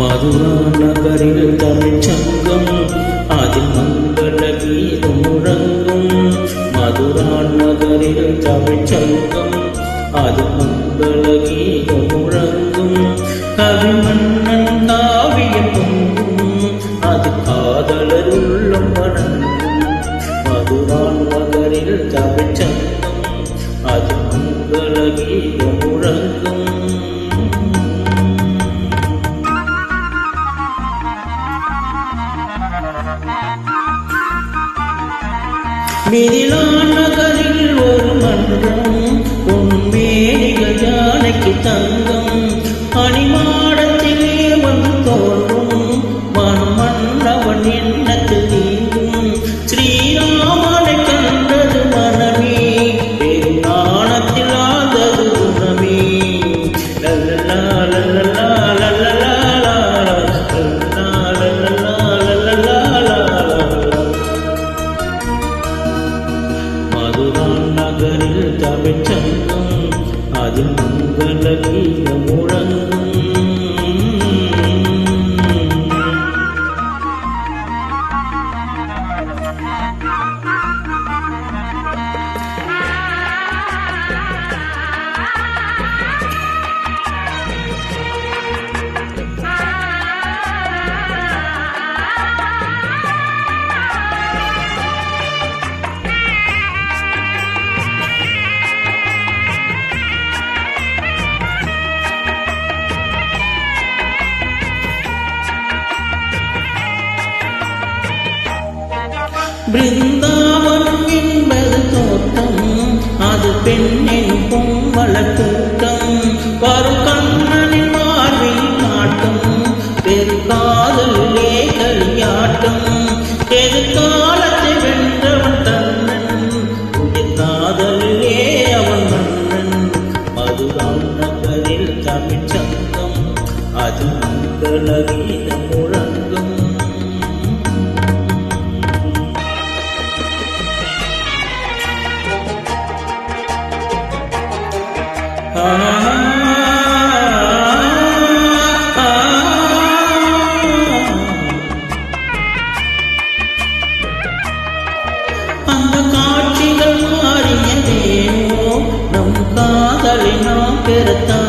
മധുരാനഗരിൽ തമിഴ് സംഘം അതിൽ മംഗളഗീതം മുഴങ്ങും. മധുരാനഗരിൽ തമിഴ് സംഘം അതിൽ മംഗളഗീതം മുഴങ്ങും. കവിമണ്ണൻ കാവ്യം പൊങ്കും അത് കാതളരുള്ളം വണങ്ങും മധുരാനഗരിൽ തമിഴ് மிதிலான் நகரில் ஒரு மன்றம் பொன்மேனிகள் யானைக்கு தங்கம். அணிமாடத்திலே வந்து தோன்றும் மனம் மன்னவன் என்ன പകലിൽ തമിഴ്ചെന്നും അതും பிருந்தாவனம் என்பது தோட்டம். அது பெண்ணின் பொங்கல கூட்டம். வரும் கண்ணனின் பார்வையில் பெரு காதல் களியாட்டம் எதிர்காலத்தை வென்றவன் தன்னன். உயிர் காதலே அவன் மன்னன். மதுரான் நகரில் தமிழ் சங்கம். அது மங்கள கீதம் முழ அந்த காட்சிகள் மாறியதேனோ நம் காதலை நாம் பெறத்தானோ